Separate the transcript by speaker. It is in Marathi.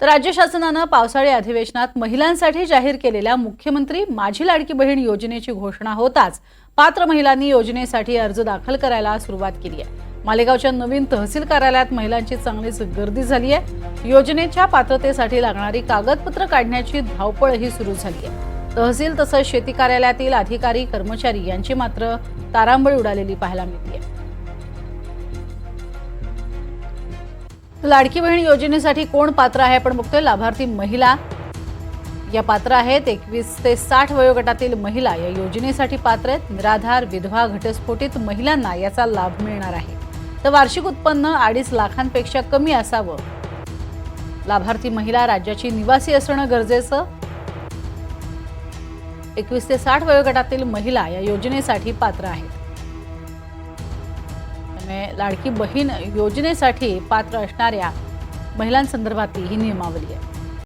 Speaker 1: तर राज्य शासनानं पावसाळी अधिवेशनात महिलांसाठी जाहीर केलेल्या मुख्यमंत्री माझी लाडकी बहीण योजनेची घोषणा होताच पात्र महिलांनी योजनेसाठी अर्ज दाखल करायला सुरुवात केली आहे. मालेगावच्या नवीन तहसील कार्यालयात महिलांची चांगलीच गर्दी झाली आहे. योजनेच्या पात्रतेसाठी लागणारी कागदपत्र काढण्याची धावपळही सुरू झाली आहे. तहसील तसंच शेती कार्यालयातील अधिकारी कर्मचारी यांची मात्र तारांबळ उडालेली पाहायला मिळते लाडकी बहीण योजनेसाठी कोण पात्र आहे आपण बघतोय. लाभार्थी महिला. या पात्र आहेत एकवीस ते साठ वयोगटातील महिला. या योजनेसाठी पात्र आहेत निराधार विधवा घटस्फोटित महिलांना याचा लाभ मिळणार आहे. तर वार्षिक उत्पन्न अडीच लाखांपेक्षा कमी असावं. लाभार्थी महिला राज्याची निवासी असणं गरजेचं. एकवीस ते साठ वयोगटातील महिला या योजनेसाठी पात्र आहेत. त्यामुळे लाडकी बहीण योजनेसाठी पात्र असणाऱ्या महिलांसंदर्भातली ही नियमावली आहे.